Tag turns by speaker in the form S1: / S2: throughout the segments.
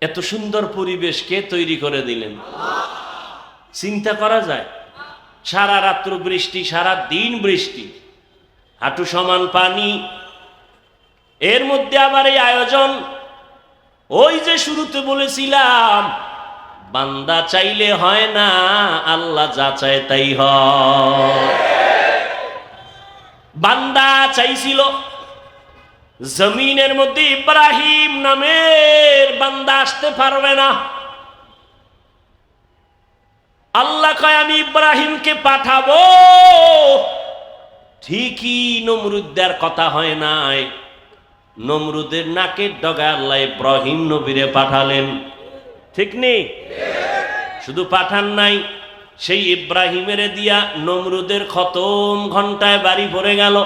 S1: এত সুন্দর পরিবেশ কে তৈরি করে দিলেন? চিন্তা করা যায়। সারা রাত্র বৃষ্টি, সারা দিন বৃষ্টি। হাঁটু সমান পানি। এর মধ্যে আবার এই আয়োজন। ওই যে শুরুতে বলেছিলাম, বান্দা চাইলে হয় না, আল্লাহ যা চায় তাই হয়। বান্দা চাইছিল জমিনের মধ্যে ইব্রাহিম নামের বান্দা আসতে পারবে না। আল্লাহ কয়, আমি ইব্রাহিমকে পাঠাবো। ঠিকই নমরুদ্দার কথা হয় নাই। নমরুদের নাকের ডগা আল্লাহ ইব্রাহিম নবীরে পাঠালেন। ঠিক নেই শুধু পাঠান নাই, সেই ইব্রাহিমের দিয়া নমরুদের খতম ঘন্টায় বাড়ি ভরে গেল।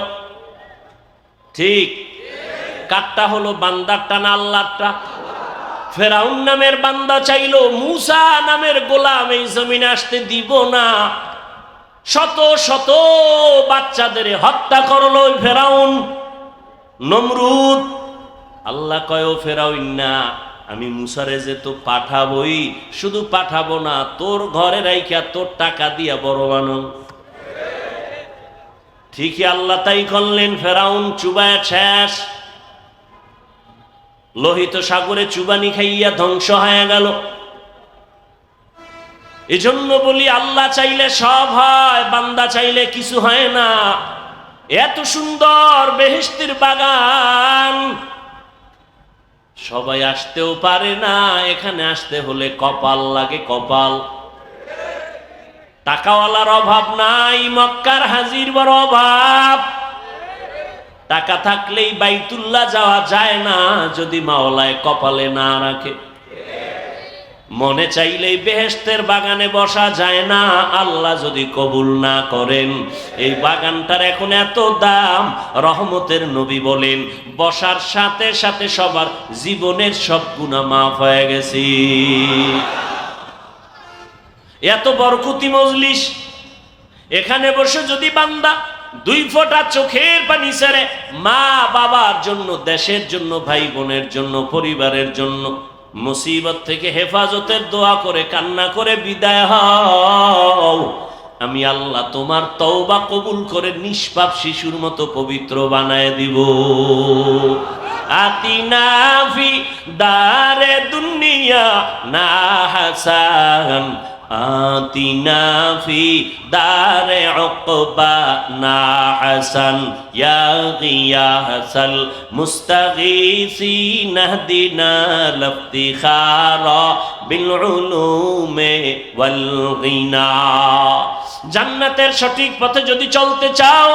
S1: ঠিক কাঠটা হলো বান্দারটা না আল্লাহটা ফেরাউন নামের বান্দা চাইলো, মুসা নামের গোলাম এই জমিনে আসতে দিব না। শত শত বাচ্চাদের হত্যা করল ফেরাউন। নমরুদ, আল্লাহ কয় ফেরাউন না, আমি মুসারে যে তো পাঠাবই, শুধু পাঠাবো না, তোর ঘরে রাইখা তোর টাকা দিয়া বড় বানো ঠিকই আল্লাহ তাই করলেন, ফেরাউন চুবায় শেষ লোহিত সাগরে চুবানি খাইয়া ধ্বংস হয়ে গেল। এজন্য বলি, আল্লাহ চাইলে সব হয়, বান্দা চাইলে কিছু হয় না। এত সুন্দর বেহেস্তির বাগান। সবাই আসতেও পারে না, এখানে আসতে হলে কপাল লাগে কপাল। টাকাওয়ালার অভাব নাই, মক্কার হাজির বড় অভাব। টাকা থাকলেই বাইতুল্লাহ যাওয়া যায় না, যদি মাওলায় কপালে না রাখে। মনে চাইলেই বেহেস্তের বাগানে বসা যায় না, আল্লাহ যদি কবুল না করেন। এই বাগানটার এখন এত দাম, রহমতের নবী বলেন, বসার সাথে সাথে সবার জীবনের সব গুণা মাফ হয়ে গেছি। এত বরকুতি মজলিস। এখানে বসে যদি বান্দা দুই ফোঁটা চোখের পানি ছেড়ে মা বাবার জন্য, দেশের জন্য ভাই বোনের জন্য, পরিবারের জন্য মুসিবত থেকে হেফাজতের দোয়া করে, কান্না করে বিদায় হও। আমি আল্লাহ তোমার তওবা কবুল করে নিষ্পাপ শিশুর মতো পবিত্র বানায় দিব। আতিনাফি দারে দুনিয়া না হাসান। آتنا في دار عقبانا حسن يا غياث المستغيثين اهدنا الافتخار بالعلوم والغنى জান্নাতের সঠিক পথে যদি চলতে চাও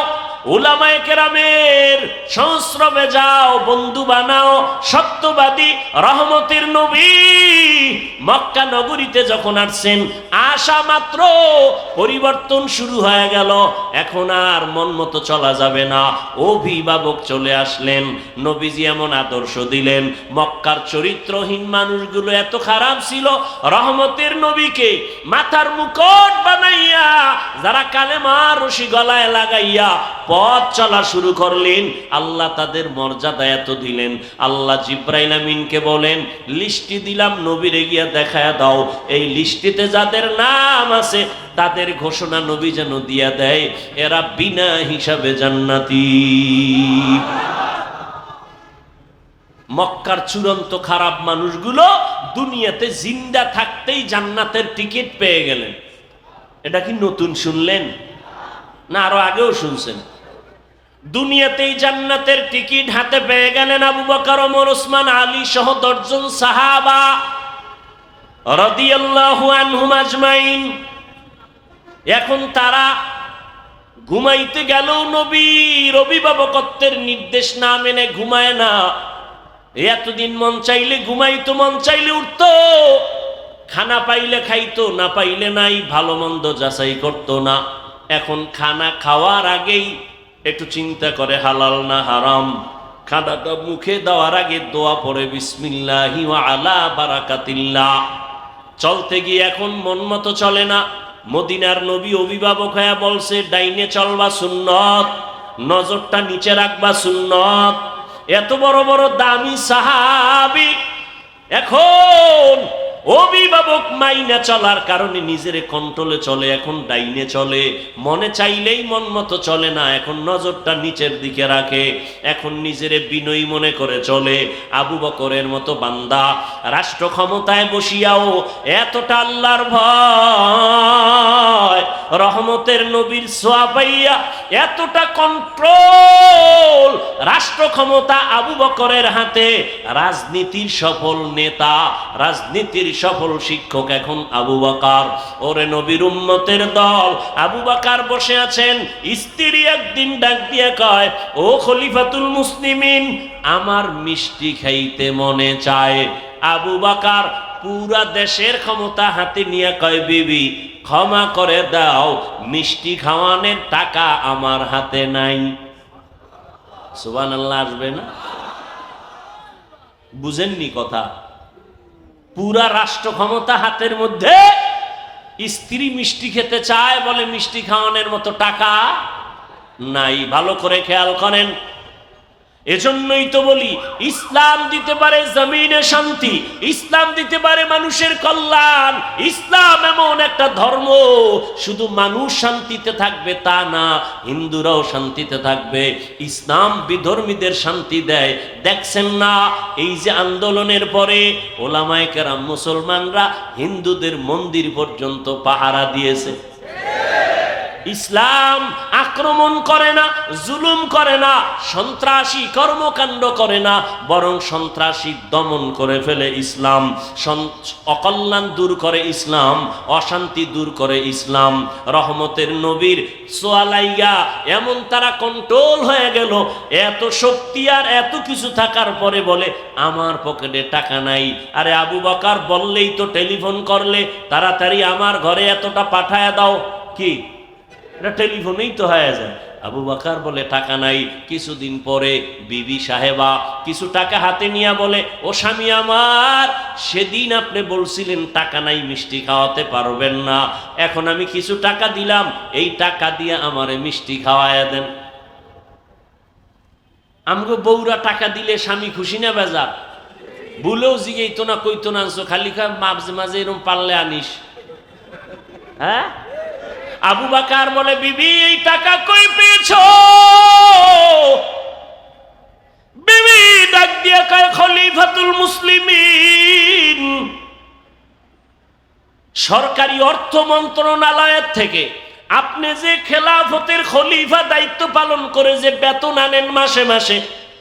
S1: সংস্রবে যাও, বন্ধু বানাও, সত্যবাদী, রহমতের নবী। মক্কা নগরীতে যখন আসছেন আসা মাত্র পরিবর্তন শুরু হয়ে গেল। এখন আর মন মতো চলা যাবে না। অভিভাবক চলে আসলেন। নবীজি এমন আদর্শ দিলেন, মক্কার চরিত্রহীন মানুষগুলো এত খারাপ ছিল, রহমতের নবীকে মাথার মুকুট বানাইয়া, যারা কালেমার রশি গলায় লাগাইয়া পথ চলা শুরু করলেন। আল্লাহ তাদের মর্যাদা এত দিলেন। আল্লাহ জিব্রাইল আমিনকে বলেন লিস্টি দিলাম, নবীরে গিয়া দেখায় দাও। এই লিস্টিতে যাদের নাম আছে, তাদের ঘোষণা নবী যেন দিয়া দেয়। এরা বিনা হিসাবে জান্নাতি। মক্কার চূড়ান্ত খারাপ মানুষগুলো দুনিয়াতে জিন্দা থাকতেই জান্নাতের টিকিট পেয়ে গেলেন। এটা কি নতুন শুনলেন? না, আরও আগেও শুনছেন। দুনিয়াতেই জান্নাতের টিকিট হাতে পেয়ে গেলেন আবু বকর, ওমর, ওসমান, আলী সহ দশজন সাহাবা রাদিয়াল্লাহু আনহুম আজমাইন। এখন তারা ঘুমাইতে গেল নবীর অভিভাবকত্বের নির্দেশ না মেনে ঘুমায় না। এতদিন মন চাইলে ঘুমাইতো, মন চাইলে উঠতো, খানা পাইলে খাইতো, না পাইলে নাই, ভালো মন্দ যাচাই করতো না। এখন খানা খাওয়ার আগেই একটু চিন্তা করে, হালাল না হারাম? খানাটা মুখে দেওয়ার আগে দোয়া পড়ে, বিসমিল্লাহি আলা বারাকাতিল্লা চলতে গিয়ে এখন মন মতো চলে না। মদিনার নবী অভিভাবক হয়ে বলছে, ডাইনে চলবা সুন্নত, নজরটা নিচে রাখবা সুন্নত। এত বড় বড় দামি সাহাবি, এখন অভিভাবক মাইনা চলার কারণে নিজের কন্ট্রোলে চলে, এখন ডাইনে চলে। মনে চাইলেই মন মতো চলে না, এখন নজরটা নিচের দিকে রাখে। এখন নিজের বিনয়ী মনে করে চলে। আবু বকরের মতো বান্দা, রাষ্ট্র ক্ষমতায় বসিয়াও এতটা আল্লাহর ভয়। রহমতের নবীর সোয়া পাইয়া এতটা কন্ট্রোল রাষ্ট্র ক্ষমতা আবু বকরের হাতে। রাজনীতির সফল নেতা, রাজনীতির সফল শিক্ষক এখন আবু বকার। ওরে নবীর উম্মতের দল। আবু বকার বসে আছেন, স্ত্রী একদিন ডাক দিয়ে কয়, ও খলিফাতুল মুসলিমিন, আমার মিষ্টি খাইতে মনে চায়। আবু বাকার পুরা দেশের ক্ষমতা হাতে নিয়ে কয়, বিবি, ক্ষমা করে দাও, মিষ্টি খাওয়ানোর টাকা আমার হাতে নাই। সুবান আল্লাহ আসবে না? বুঝেননি কথা। পুরা রাষ্ট্র ক্ষমতা হাতের মধ্যে। স্ত্রী মিষ্টি খেতে চায় বলে মিষ্টি খাওয়ানোর মতো টাকা নাই। ভালো করে খেয়াল করেন। এজন্যই তো বলি, ইসলাম দিতে পারে জমিনে শান্তি, ইসলাম দিতে পারে মানুষের কল্যাণ। ইসলাম এমন একটা ধর্ম, শুধু মানুষ শান্তিতে থাকবে তা না, হিন্দুরাও শান্তিতে থাকবে। ইসলাম বিধর্মীদের শান্তি দেয়। দেখছেন না, এই যে আন্দোলনের পরে ওলামায় কেরাম মুসলমানরা হিন্দুদের মন্দির পর্যন্ত পাহারা দিয়েছে। ইসলাম আক্রমণ করে না, জুলুম করে না, সন্ত্রাসী কর্মকাণ্ড করে না, বরং সন্ত্রাসী দমন করে ফেলে ইসলাম। অকল্যাণ দূর করে ইসলাম, অশান্তি দূর করে ইসলাম। রহমতের নবীর সোয়ালাইয়া এমন তারা কন্ট্রোল হয়ে গেল, এত শক্তি আর এত কিছু থাকার পরে বলে, আমার পকেটে টাকা নাই। আরে আবু বকার বললেই তো টেলিফোন করলে, তাড়াতাড়ি আমার ঘরে এতটা পাঠায় দাও। কি? এটা টেলিফোনেই তো হয়ে যায়। আবু বাকার বলে, টাকা নাই। কিছুদিন পরে বিবি সাহেবা কিছু টাকা হাতে নিয়ে বলে, ও স্বামী আমার, সেদিন আপনি বলছিলেন টাকা নাই, মিষ্টি খাওয়াতে পারবেন না। এখন আমি কিছু টাকা দিলাম, এই টাকা দিয়ে আমারে মিষ্টি খাওয়ায় দেন। আমগো বউরা টাকা দিলে স্বামী খুশি না বেজার? ভুলেও জিগেই তো না, কইতো না, আনছো, খালি খা মাঝে মাঝে এরকম পারলে আনিস। হ্যাঁ? আবু বাকার বলে, বিবি, এই টাকা কই পেয়েছ? বিবি ডাক দিয়ে কয়, খলিফাতুল মুসলিমিন। সরকারি অর্থ মন্ত্রণালয়ের থেকে আপনি যে খেলাফতের খলিফা দায়িত্ব পালন করে যে বেতন আনেন মাসে মাসে,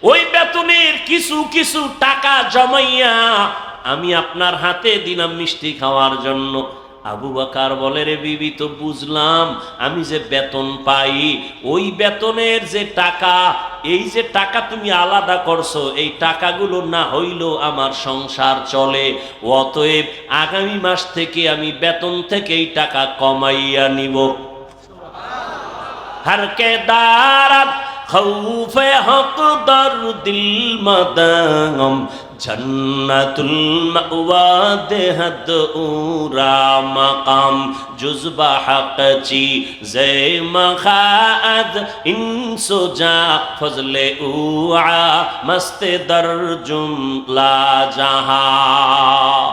S1: ওই বেতনের কিছু কিছু টাকা জমাইয়া আমি আপনার হাতে দিলাম মিষ্টি খাওয়ার জন্য। আবু বাকার বলে, রে বিবি, তো বুঝলাম, আমি যে বেতন পাই, ওই বেতনের যে টাকা, এই যে টাকা তুমি আলাদা করছ, এই টাকাগুলো না হইলেও আমার সংসার চলে। অতএব আগামী মাস থেকে আমি বেতন থেকে এই টাকা কমাইয়া নিব। হারকে দাঁড়াত خوف حق در دل مدام جنت المأوا دہد اورا مقام جزب حق چی زی مخاعد انسو جا فضل اوعا مست در جملہ جہاں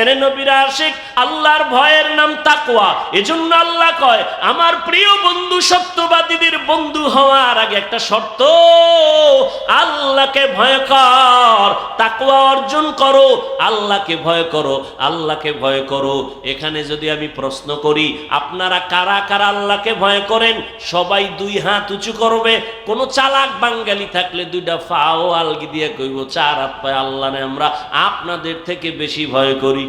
S1: এরে নবীর আশিক, আল্লাহর ভয়ের নাম তাকওয়া। এজন্য আল্লাহ কয়, আমার প্রিয় বন্ধু সত্যবাদীদের বন্ধু হওয়ার আগে একটা শর্ত, আল্লাহকে ভয় কর, তাকওয়া অর্জন করো, আল্লাহকে ভয় করো, আল্লাহকে ভয় করো। এখানে যদি আমি প্রশ্ন করি, আপনারা কারা কারা আল্লাহকে ভয় করেন? সবাই দুই হাত উঁচু করবে, কোনো চালাক বাঙ্গালি থাকলে দুইটা ফাও আলগি দিয়ে কইব, চার হাত পায় আল্লাহ আমরা আপনাদের থেকে বেশি ভয় করি।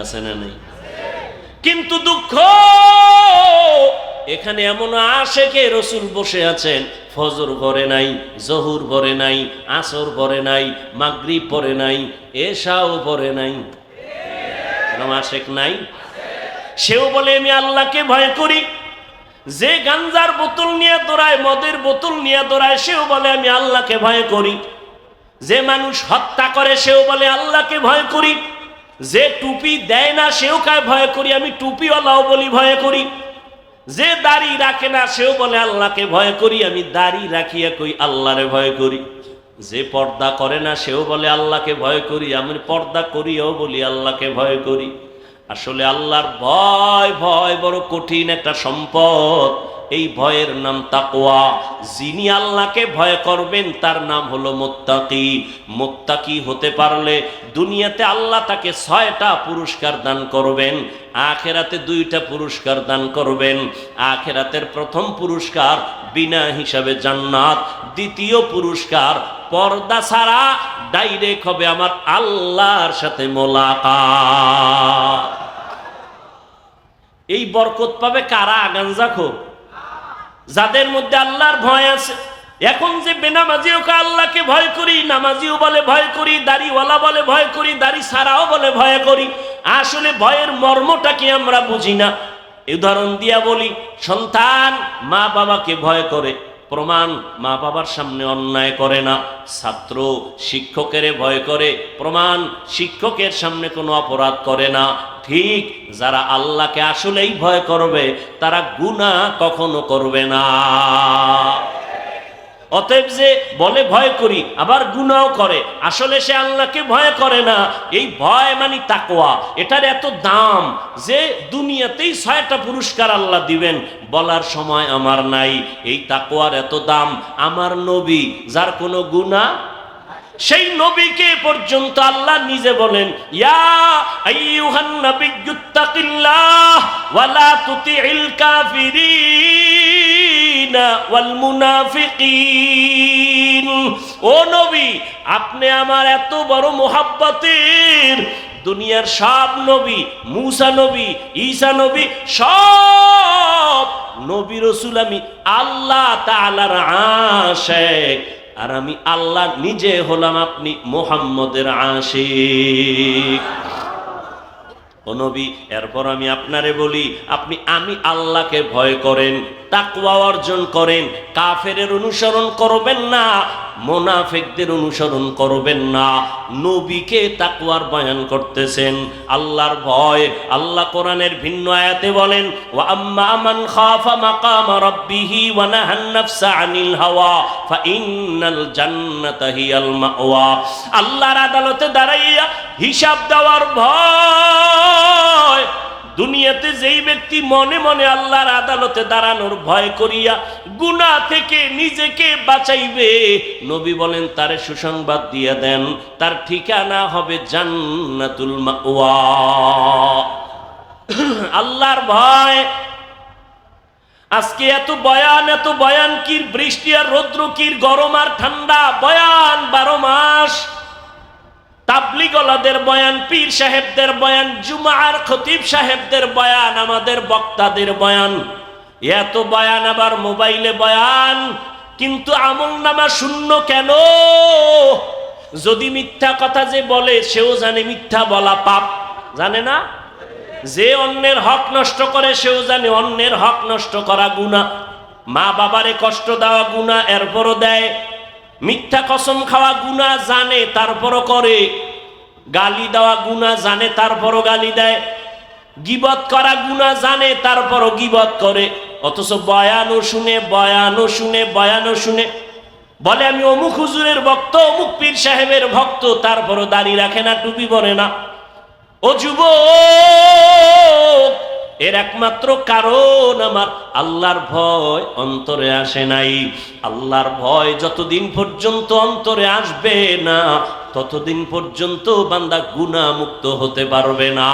S1: আছে না নেই? কিন্তু দুঃখ, এখানে এমন রসুল বসে আছেন, ফজর ভরে নাই, জহুর ভরে নাই, আসর ভরে নাই, মাগরিব পরে নাই, এশাও ভরে নাই। আশেক নাই? সেও বলে, আমি আল্লাহকে ভয় করি। যে গাঞ্জার বোতল নিয়ে দৌড়ায়, মদের বোতল নিয়ে দৌড়ায়, সেও বলে, আমি আল্লাহকে ভয় করি। যে মানুষ হত্যা করে, সেও বলে, আল্লাহকে ভয় করি। যে টুপি দেয় না, সেও কায় ভয় করি? আমি টুপিওয়ালাও বলি, ভয় করি। যে দাড়ি রাখে না, সেও বলে, আল্লাহকে ভয় করি। আমি দাড়ি রাখিয়া কই, আল্লাহরে ভয় করি। যে পর্দা করে না, সেও বলে, আল্লাহকে ভয় করি। আমি পর্দা করিও বলি, আল্লাহকে ভয় করি। আসলে আল্লাহর ভয় ভয় বড় কঠিন একটা সম্পদ। এই ভয়ের নাম তাকওয়া। যিনি আল্লাহকে ভয় করবেন, তার নাম হলো মোত্তাকি। মোত্তাকি হতে পারলে দুনিয়াতে আল্লাহ তাকে ছয়টা পুরস্কার দান করবেন, আখেরাতে দুইটা পুরস্কার দান করবেন। আখেরাতের প্রথম পুরস্কার বিনা হিসাবে জান্নাত, দ্বিতীয় পুরস্কার পর্দা ছাড়া ডাইরেক্ট হবে আমার আল্লাহর সাথে মোলাকাত। এই বরকত পাবে কারা? গাঞ্জা খোর যাদের মধ্যে আল্লাহর ভয় আছে। এখন যে বেনামাজিও কা আল্লাহকে ভয় করি, নামাজিও বলে ভয় করি, দাড়িওয়ালা বলে ভয় করি, দাড়ি সারাও বলে ভয় করি, আসলে ভয়ের মর্মটা কি আমরা বুঝি না? উদাহরণ দিয়া বলি, সন্তান মা বাবাকে ভয় করে। প্রমাণ মা বাবার সামনে অন্যায় করে না। ছাত্র শিক্ষকের ভয় করে, প্রমাণ শিক্ষকের সামনে কোনো অপরাধ করে না। ঠিক যারা আল্লাহকে আসলেই ভয় করবে, তারা গুণা কখনো করবে না। অতএব যে বলে ভয় করি, আবার গুনাও করে, আসলে সে আল্লাহকে ভয় করে না। এই ভয় মানে তাকোয়া এটার এত দাম যে দুনিয়াতেই ছয়টা পুরস্কার আল্লাহ দিবেন। বলার সময় আমার নাই, এই তাকোয়ার এত দাম। আমার নবী, যার কোনো গুণা সেই নবীকে পর্যন্ত আল্লাহ নিজে বলেন, ইয়া আপনি আমার এত বড় মোহাব্বতের দুনিয়ার সব নবী, মুসা নবী, ঈসা নবী, সব নবী রসুল আমি আল্লাহ তাআলার আশেক। আর আমি আল্লাহ নিজে হলাম আপনি মোহাম্মদের আশিক। ও নবী, এরপর আমি আপনারে বলি, আপনি আমি আল্লাহকে ভয় করেন। তাকওয়া অর্জন করেন। কাফেরের অনুসরণ করবেন না, মোনাফেকদের অনুসরণ করবেন না। নবীকে তাকওয়ার বয়ান করতেছেন। আল্লাহর ভয়। আল্লাহ কোরআনের ভিন্ন আয়াতে বলেন খাফা মাকাম রাব্বিহি ওয়া নাহান নাফসা আনিল হাওয়া জান্নাতা হিয়াল মাওয়া। আল্লাহর আদালতে দাঁড়াইয়া হিসাব দেওয়ার ভয়। দুনিয়াতে যেই ব্যক্তি মনে মনে আল্লাহর আদালতে দাঁড়ানোর ভয় করিয়া গুনাহ থেকে নিজেকে বাঁচাইবে, নবী বলেন, তারে সুসংবাদ দিয়ে দেন, তার ঠিকানা হবে জান্নাতুল আল্লাহর ভয়। আজকে এত বয়ান এত বয়ান কির বৃষ্টি আর রৌদ্র কির গরম আর ঠান্ডা, বয়ান বারো মাস। তাবলিগলাদের বয়ান, পীর সাহেবদের বয়ান, জুমার খতিব সাহেবদের বয়ান, আমাদের বক্তাদের বয়ান। এত বয়ান আবার মোবাইলে বয়ান, কিন্তু আমল নামা শূন্য কেন? যদি মিথ্যা কথা যে বলে, সেও জানে মিথ্যা বলা পাপ। জানে না? যে অন্যের হক নষ্ট করে, সেও জানে অন্যের হক নষ্ট করা গুণা মা বাবারে কষ্ট দেওয়া গুণা এরপরও দেয়। মিথ্যা কসম খাওয়া গুণা জানে, তারপরও করে। গালি দেওয়া গুণা জানে, তারপরও গালি দেয়। গিবত করা গুণা জানে, তারপরও গিবত করে। অথচ বয়ানও শুনে বয়ানও শুনে বয়ানও শুনে। বলে, আমি অমুক হুজুরের ভক্ত, অমুক পীর সাহেবের ভক্ত, তারপরও দাড়ি রাখে না, টুপি পরে না। ও যুব এর একমাত্র কারণ আমার আল্লাহর ভয় অন্তরে আসে নাই। আল্লাহর ভয় যতদিন পর্যন্ত অন্তরে আসবে না, ততদিন পর্যন্ত বান্দা গুণামুক্ত হতে পারবে না।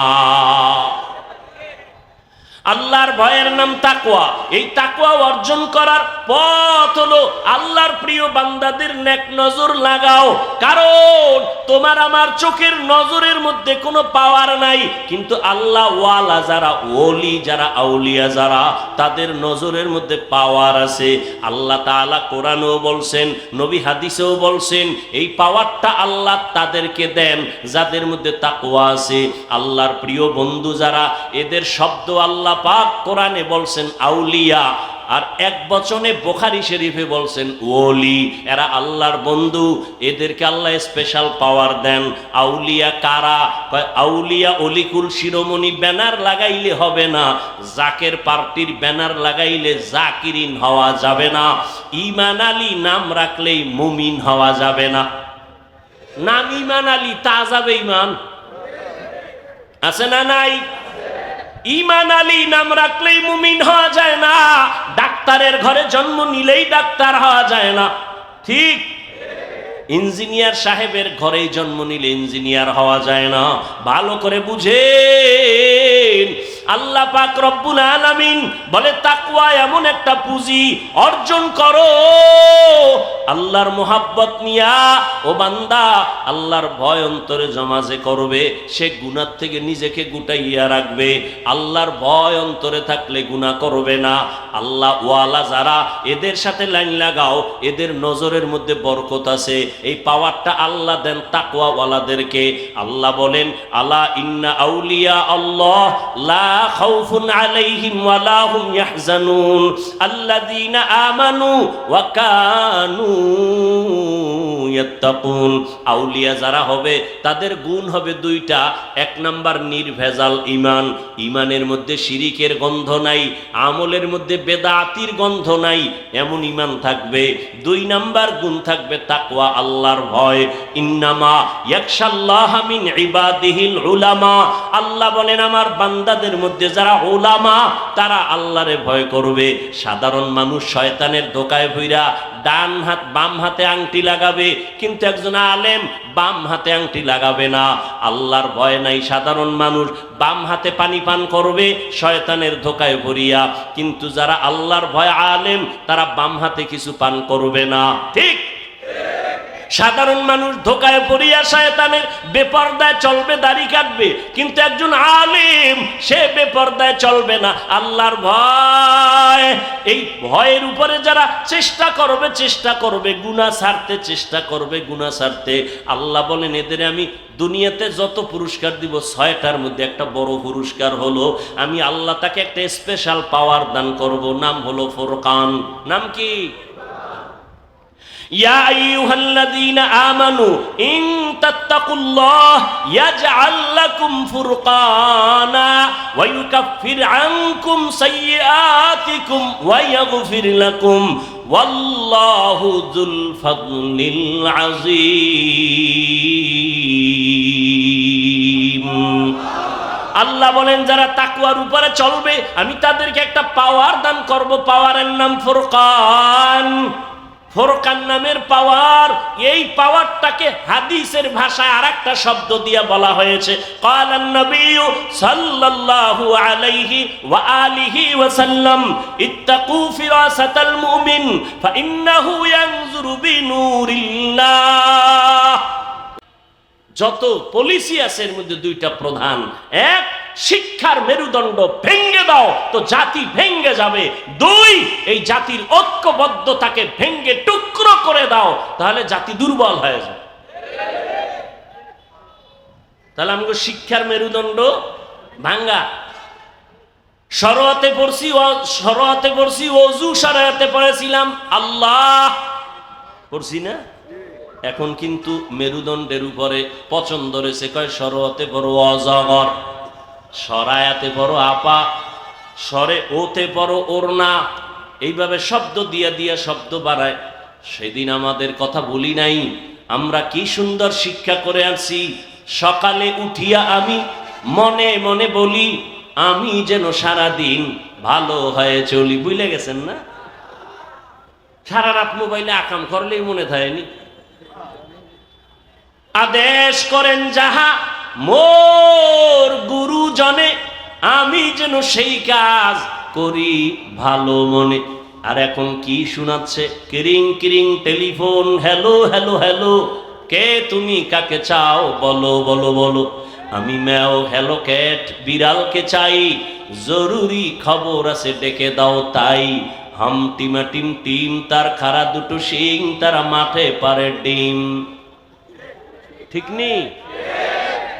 S1: আল্লাহর ভয়ের নাম তাকুয়া এই তাকওয়া অর্জন করার পথ হলো আল্লাহর প্রিয় বান্দাদের নেক নজর লাগাও। কারণ তোমার আমার চোখের নজরের মধ্যে কোনো পাওয়ার নাই। কিন্তু আল্লাহ ওয়ালা যারা, ওলি যারা, আউলিয়া যারা, তাদের নজরের মধ্যে পাওয়ার আছে। আল্লাহ তাআলা কোরআনও বলছেন, নবী হাদিসেও বলছেন, এই পাওয়ারটা আল্লাহ তাদেরকে দেন, যাদের মধ্যে তাকওয়া আছে। আল্লাহর প্রিয় বন্ধু যারা, এদের শব্দ আল্লাহ পাক কোরআনে বলছেন আউলিয়া, আর এক বচনে বোখারি শরীফে বলছেন ওলি। এরা আল্লাহর বন্ধু, এদেরকে আল্লাহ স্পেশাল পাওয়ার দেন। আউলিয়া কারা? আউলিয়া অলিকুল শিরোমণি, ব্যানার লাগাইলে হবে না। জাকের পার্টির ব্যানার লাগাইলে জাকিরিন হওয়া যাবে না। ইমান আলী নাম রাখলেই মুমিন হওয়া যাবে না। নাম ইমান আলী, তা যাবে ইমান? আছে না নাই? ইমান আলী নাম রাখলেই মুমিন হওয়া যায় না। ডাক্তারের ঘরে জন্ম নিলেই ডাক্তার হওয়া যায় না। ঠিক। ইঞ্জিনিয়ার সাহেবের ঘরেই জন্ম নিলে ইঞ্জিনিয়ার হওয়া যায় না। ভালো করে বুঝেন। আল্লাহ পাক রব্বুল আলামিন বলে, তাকওয়া এমন একটা পুঁজি অর্জন করো। আল্লাহর মোহাব্বত নিয়া ও বান্দা আল্লাহর ভয় অন্তরে জমা যে করবে, সে গুনার থেকে নিজেকে গুটাইয়া রাখবে। আল্লাহর ভয় অন্তরে থাকলে গুনাহ করবে না। আল্লাহ ওয়ালা যারা এদের সাথে লাইন লাগাও, এদের নজরের মধ্যে বরকত আছে। এই পাওয়ারটা আল্লাহ দেন তাকওয়া ওয়ালাদেরকে আল্লাহ বলেন, আলা ইন্না আউলিয়া আল্লাহ লা খাউফুন আলাইহিম ওয়ালা হুম ইয়াহজানুন আল্লাযীনা আমানু ওয়া কানু আউলিয়া যারা হবে, তাদের গুণ হবে দুইটা। এক নাম্বার নির্ভেজাল ইমান। ইমানের মধ্যে শিরিকের গন্ধ নাই, আমলের মধ্যে বেদাতির গন্ধ নাই, এমন ইমান থাকবে। দুই নাম্বার গুণ থাকবে তাকওয়া, আল্লাহর ভয়। ইন্নামা ইয়াকশাল্লাহ মিন ইবাদিহিল উলামা। আল্লাহ বলেন, আমার বান্দাদের মধ্যে যারা উলামা, তারা আল্লাহরে ভয় করবে। সাধারণ মানুষ শয়তানের ধোকায় ভইরা ডান হাত বাম হাতে আংটি লাগাবে কিন্তু একজন আলেম বাম হাতে আংটি লাগাবে না। আল্লাহর ভয় নাই, সাধারণ মানুষ বাম হাতে পানি পান করবে, শয়তানের ধোকায় ভরিয়া। কিন্তু যারা আল্লাহর ভয় আলেম, তারা বাম হাতে কিছু পান করবে না। ঠিক সাধারণ মানুষ ধোকায় পড়িয়া শয়তানের বেপর্দায় চলবে, দাড়ি কাটবে। কিন্তু একজন আলিম, সে বেপর্দায় চলবে না। আল্লাহর ভয়। এই ভয়ের উপরে যারা চেষ্টা করবে চেষ্টা করবে গুণা ছাড়তে চেষ্টা করবে গুণা ছাড়তে আল্লাহ বলেন, এদের আমি দুনিয়াতে যত পুরস্কার দিব, ছয়টার মধ্যে একটা বড় পুরস্কার হলো, আমি আল্লাহ তাকে একটা স্পেশাল পাওয়ার দান করব। নাম হলো ফোরকান। নাম কি? আমানু ইন আল্লাহ বলেন, যারা তাকুয়ার উপরে চলবে, আমি তাদেরকে একটা পাওয়ার দান করব। পাওয়ারের নাম ফুরকান। ফোরকান নামের পাওয়ার, এই পাওয়ারটাকে হাদিসের ভাষায় আর একটা শব্দ দিয়ে বলা হয়েছে। মুমিন যত পলিসি আছে এর মধ্যে দুইটা প্রধান। এক শিক্ষার মেরুদণ্ড ভেঙ্গে দাও, তো জাতি ভেঙ্গে যাবে। দুই, এই জাতির ঐক্যবদ্ধতাকে ভেঙ্গে টুকরো করে দাও, তাহলে জাতি দুর্বল হয়ে যাবে। তাহলে আমাকে শিক্ষার মেরুদণ্ড ভাঙ্গা সরোয়াতে পড়ছি সরোয়াতে পড়ছি, অজু সরায়াতে পড়েছিলাম, আল্লাহ। পড়ছি না? এখন কিন্তু মেরুদণ্ডের উপরে পছন্দ রয়েছে, কয় সরতে বড় অজগর। সরায়াতে বড় আপা সরে ওতে বড় ওরনা এইভাবে শব্দ দিয়া দিয়া শব্দ বাড়ায়। সেদিন আমাদের কথা বলি নাই। আমরা কি সুন্দর শিক্ষা করে আনছি। সকালে উঠিয়া আমি মনে মনে বলি, আমি যেন সারা দিন ভালো হয়ে চলি। বুঝলে গেছেন না? সারা রাত মোবাইলে আকাম করলেই মনে থাকেনি। আদেশ করেন যাহা মোর গুরুজনে, আমি যেন সেই কাজ করি ভালো মনে। আর এখন কি শোনাচ্ছে? কিরিং কিরিং, টেলিফোন, হ্যালো হ্যালো হ্যালো, কে তুমি, কাকে চাও? বলো বলো বলো। আমি ম্যাও, হ্যালো, ক্যাট, বিড়ালকে চাই। জরুরি খবর আছে, ডেকে দাও তাই। হাম টিমা, টিম টিম, তার খারা দুটো শিং, তারা মাঠে পারে ডিম। ঠিক নেই?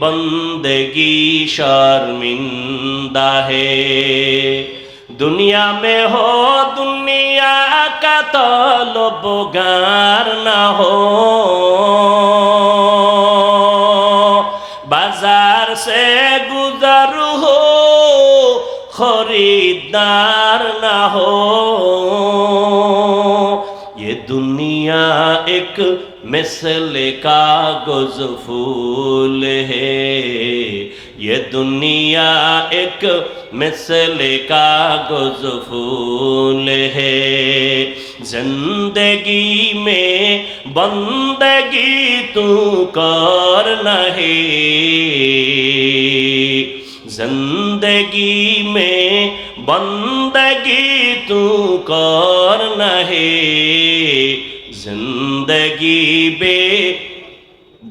S1: বন্দেগি শর্মিন্দা হে। দুনিয়া মে হো, দুনিয়া কা তো বোগার না হো। বাজার সে গুজার হো খরিদার না হো। এ দুনিয়া এক मिसल कागज़ फूल है। ये दुनिया एक मिसल कागज़ फूल है। ज़िंदगी में बंदगी तू कर नहीं। ज़िंदगी में बंदगी तू कर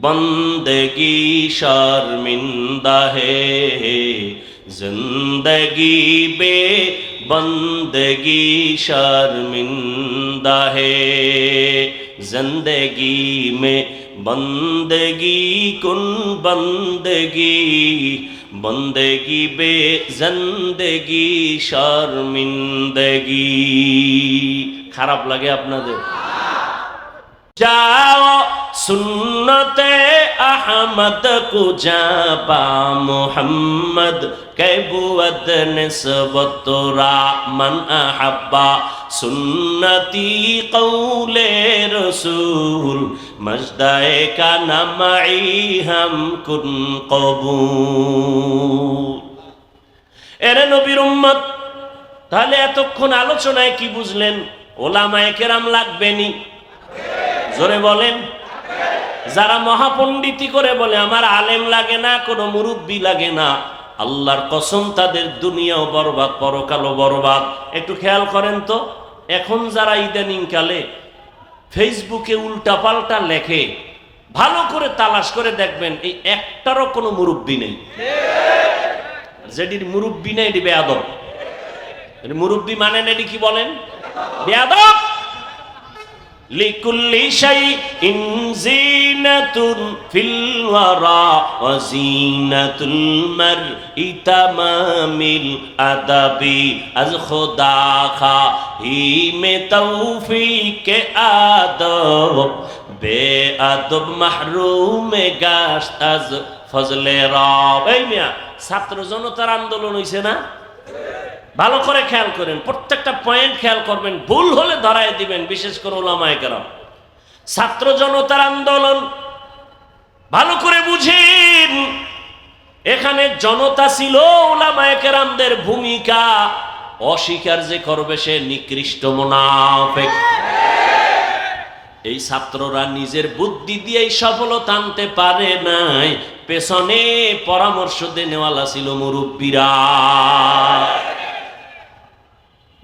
S1: বন্দগি শর্মিন্দা হে জিন্দগি বে বন্দগি শর্মিন্দা হে। জিন্দগি মে বন্দগি কুন বন্দগি। বন্দগি বে জিন্দগি শর্মিন্দগী। খারাপ লাগে আপনাদের। যাও সুন্নতে আহমদ কুজাবা মোহাম্মদ কেবুয়দ নিসবতরা মন আহাব্বা সুন্নতি কৌলে রসুল মজদায় কানামাই হাম কুন কবু এরে নবীর উম্মত, তাহলে এতক্ষণ আলোচনায় কি বুঝলেন? ওলামায় কেরাম লাগবেনি জোরে বলেন। যারা মহাপণ্ডিতি করে বলে, আমার আলেম লাগে না, কোনো মুরব্বী লাগে না। আল্লাহর কসম, তাদের দুনিয়াও বরবাদ, পরকালও বরবাদ। একটু খেয়াল করেন তো, এখন যারা ইদানিং কালে ফেসবুকে উল্টা পাল্টা লেখে, ভালো করে তালাশ করে দেখবেন, এই একটারও কোনো মুরব্বী নেই। যেটির মুরব্বী নেই, এটি বেয়াদব। মুরব্বী মানে এটি কি বলেন? বেয়াদব! লিকুল্লি শাই ইনজিনাতুন ফিল ওয়ারা ওয়া জিনাতুল মার আজ খোদা খা হি মে তাওফিকে আদব বে আদব মাহরুমে গাশত ফজলে রব। এই মিয়া, ছাত্র জনতার আন্দোলন হইছে না? ভালো করে খেয়াল করেন, প্রত্যেকটা পয়েন্ট খেয়াল করবেন, ভুল হলে ধরায় দিবেন, বিশেষ করে ওলামায় কেরাম। ছাত্র জনতার আন্দোলন, ভালো করে বুঝেন। এখানে জনতা ছিল ওলামায় কেরামদের ভূমিকা, অস্বীকার যে করবে সে নিকৃষ্ট মোনাফেক। এই ছাত্ররা নিজের বুদ্ধি দিয়ে সফলতা আনতে পারে নাই, পেছনে পরামর্শ দেনেওয়ালা ছিল মুরব্বীরা।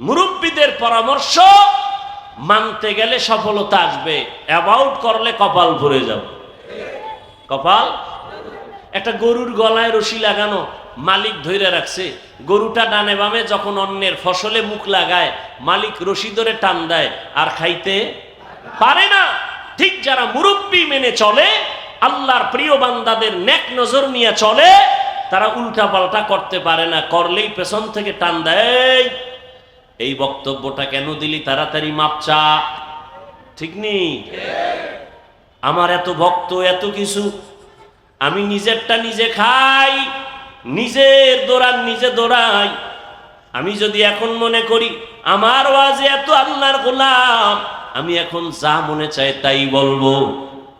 S1: মুরব্বীদের পরামর্শ, মানতে গেলে সফলতা আসবে। অ্যাবাউট করলে কপাল ভরে যাবে। কপাল? একটা গরুর গলায় রশি লাগানো মালিক ধরে রাখছে। গরুটা ডানে বামে যখন অন্যের ফসলে মুখ লাগায়, মালিক রশি ধরে টান দেয়, আর খাইতে পারে না। ঠিক যারা মুরব্বী মেনে চলে, আল্লাহর প্রিয় বান্দাদের নেক নজর নিয়ে চলে, তারা উল্টা পাল্টা করতে পারে না। করলেই পেছন থেকে টান দেয়। এই বক্তব্যটা কেন দিলি? তাড়াতাড়ি মাপচা ঠিক নেই আমার এত ভক্ত, এত কিছু। আমি নিজেরটা নিজে খাই, নিজের দৌড়ান নিজে দৌড়াই আমি যদি এখন মনে করি, আমার ওয়াজে এত আল্লাহর গোলাম, আমি এখন যা মনে চাই তাই বলব।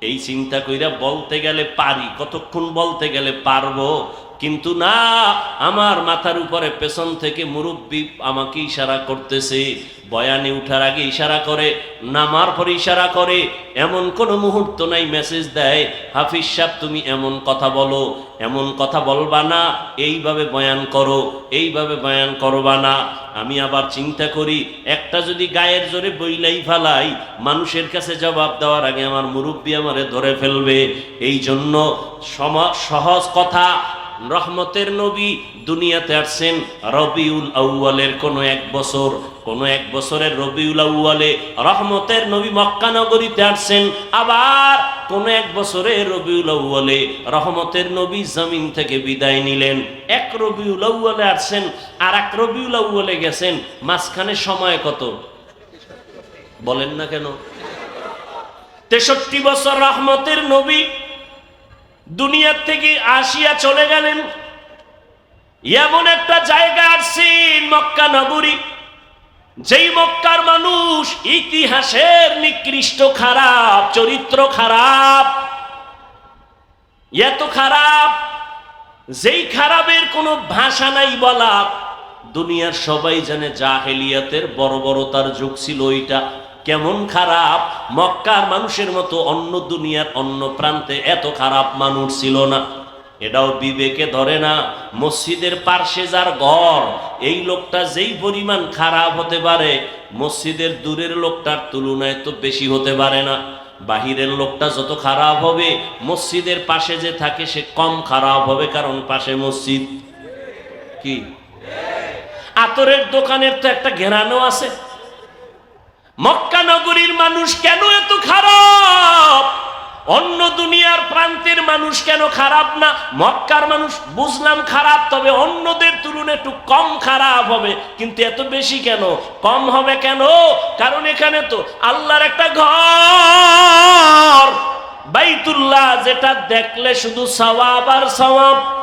S1: এই চিন্তা কইরা বলতে গেলে পারি, কতক্ষণ বলতে গেলে পারব? কিন্তু না, আমার মাথার উপরে পেছন থেকে মুরব্বী আমাকে ইশারা করতেছে, বয়ানে উঠার আগে ইশারা করে, নামার পরে ইশারা করে, এমন কোনো মুহূর্ত নাই, মেসেজ দেয়, হাফিজ সাহেব তুমি এমন কথা বলো, এমন কথা বলবা না, এইভাবে বয়ান করো, এইভাবে বয়ান করবা না। আমি আবার চিন্তা করি, একটা যদি গায়ের জোরে বইলাই ফালাই, মানুষের কাছে জবাব দেওয়ার আগে আমার মুরব্বী আমারে ধরে ফেলবে। এই জন্য সহজ কথা রহমতের নবী দুনিয়াতে আসছেন রবিউল আউ্বালের কোনো এক বছর, কোনো এক বছরের রবিউল আউ্বালে রহমতের নবী মক্কা নগরীতে আসছেন, আবার কোনো এক বছরে রবিউল আউ্বালে রহমতের নবী জমিন থেকে বিদায় নিলেন। এক রবিউল আউ্বালে আসছেন আর এক রবিউল আউ্বালে গেছেন, মাঝখানে সময় কত? বলেন না কেন? তেষট্টি বছর রহমতের নবী দুনিয়ার থেকে আসিয়া চলে গেলেন। এমন একটা জায়গা আসছেন মক্কা নগরী, যেই মক্কার মানুষ ইতিহাসের নিকৃষ্ট খারাপ, চরিত্র খারাপ, এত খারাপ, যেই খারাপের কোনো ভাষা নাই বলা, দুনিয়ার সবাই জানে জাহেলিয়াতের বড় বড় তার যুগ ছিল ওইটা। কেমন খারাপ? মক্কার মানুষের মতো অন্য দুনিয়ার অন্য প্রান্তে এত খারাপ মানুষ ছিল না। এটাও বিবেকে ধরে না, মসজিদের পার্শ্বে যার ঘর, এই লোকটা যেই পরিমাণ খারাপ হতে পারে, মসজিদের দূরের লোকটার তুলনায় তো বেশি হতে পারে না। বাহিরের লোকটা যত খারাপ হবে, মসজিদের পাশে যে থাকে সে কম খারাপ হবে, কারণ পাশে মসজিদ। কি? আতরের দোকানের তো একটা ঘেরানো আছে। মক্কা নগরীর মানুষ কেন এত খারাপ? অন্য দুনিয়ার প্রান্তের মানুষ কেন খারাপ না? মক্কার মানুষ বুঝলাম খারাপ, তবে অন্যদের তুলনায় একটু কম খারাপ হবে। কিন্তু এত বেশি কেন? কম হবে কেন? কারণ এখানে তো আল্লাহর একটা ঘর। বাইতুল্লাহ যেটা দেখলে শুধু সওয়াব আর সওয়াব।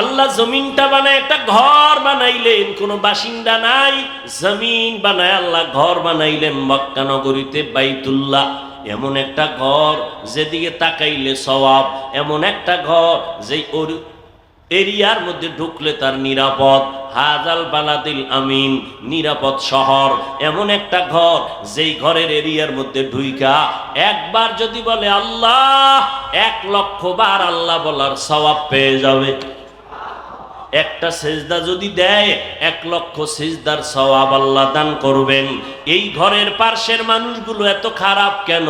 S1: আল্লাহ জমিনটা বানায়, একটা ঘর বানাইলেন, কোনো বাসিন্দা নাই, জমিন বানায় আল্লাহ ঘর বানাইলেন মক্কা নগরীতে বাইতুল্লাহ। এমন একটা ঘর, যেদিকে তাকাইলে সওয়াব, এমন একটা ঘর, যেই ওর এরিয়ার মধ্যে ঢুকলে তার নিরাপদ। হাজাল বালাদিল আমিন, নিরাপদ শহর, এমন একটা ঘর, যেই ঘরের এরিয়ার মধ্যে ঢুইকা। একবার যদি বলে আল্লাহ, এক লক্ষ বার আল্লাহ বলার সওয়াব পেয়ে যাবে। একটা সেজদা যদি দেয়, এক লক্ষ সেজদার সওয়াব আল্লাহ দান করবেন। এই ঘরের পার্শ্বের মানুষগুলো এত খারাপ কেন?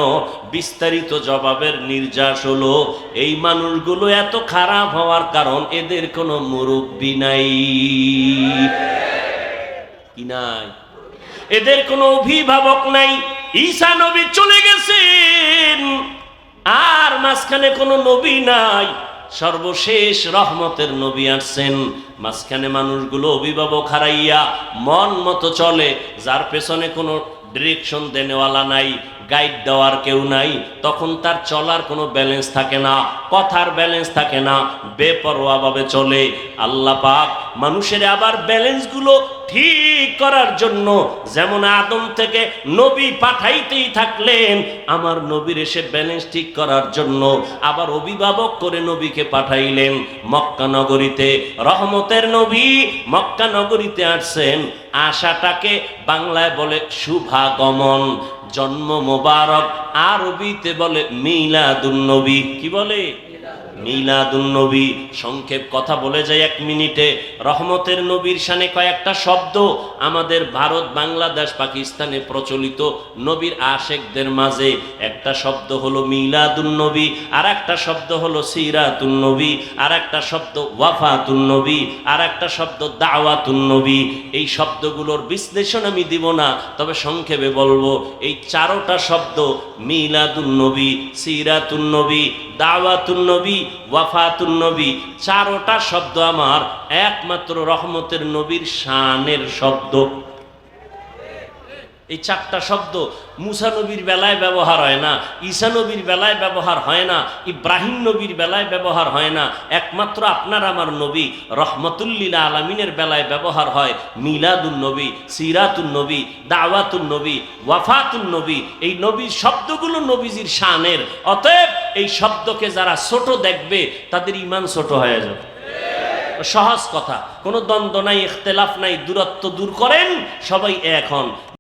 S1: বিস্তারিত জবাবের নির্যাস হলো, এই মানুষগুলো এত খারাপ হওয়ার কারণ এদের কোনো মুরব্বী নাই। কি নাই? এদের কোনো অভিভাবক নাই। ঈসা নবী চলে গেছেন, আর মাঝখানে কোনো নবী নাই। সর্বশেষ রহমতের নবী আসছেন। মাঝখানে মানুষগুলো অভিভাবক হারাইয়া মন মতো চলে, যার পেছনে কোনো ডিরেকশন দেনেওয়ালা নাই গাইড দেওয়ার কেউ নাই, তখন তার চলার কোনো ব্যালেন্স থাকে না, কথার ব্যালেন্স থাকে না, বেপরোয়াভাবে চলে। আল্লাহ পাক মানুষের আবার ব্যালেন্সগুলো ঠিক করার জন্য যেমন আদম থেকে নবী পাঠাইতেই থাকলেন, আমার নবীর এসে ব্যালেন্স ঠিক করার জন্য আবার অভিভাবক করে নবীকে পাঠাইলেন। মক্কা নগরীতে রহমতের নবী মক্কা নগরীতে আসছেন, আশাটাকে বাংলায় বলে শুভাগমন, জন্ম মোবারক, আরবিতে বলে মিলাদুন নবী। কি বলে? মিলাদুন নবী, সংক্ষেপ কথা বলে যায় এক মিনিটে। রহমতের নবীর শানে কয়েকটা শব্দ আমাদের ভারত, বাংলাদেশ, পাকিস্তানে প্রচলিত নবীর আশেকদের মাঝে। একটা শব্দ হলো মিলাদুন নবী আর একটা শব্দ হলো সিরাতুন নবী আর একটা শব্দ ওয়াফাতুন নবী আর একটা শব্দ দাওয়াতুন নবী। এই শব্দগুলোর বিশ্লেষণ আমি দিব না, তবে সংক্ষেপে বলব, এই চারোটা শব্দ মিলাদুন নবী, সিরাতুন নবী নবী ওয়াফাতুন নবী চারোটা শব্দ আমার একমাত্র রহমতের নবীর শানের শব্দ। এই চারটা শব্দ মুসা নবীর বেলায় ব্যবহার হয় না, ঈসা নবীর বেলায় ব্যবহার হয় না, ইব্রাহিম নবীর বেলায় ব্যবহার হয় না, একমাত্র আপনার আমার নবী রহমতুল্লিল আলমিনের বেলায় ব্যবহার হয় মিলাদুন নবী, সিরাতুন নবী, দাওয়াতুন নবী ওয়াফাতুল নবী। এই নবীর শব্দগুলো নবীজির শানের, অতএব এই শব্দকে যারা ছোট দেখবে, তাদের ইমান ছোট হয়ে যাবে। সহজ কথা, কোনো দ্বন্দ্ব নাই, ইখতলাফ নাই, দূরত্ব দূর করেন, সবাই এক হন।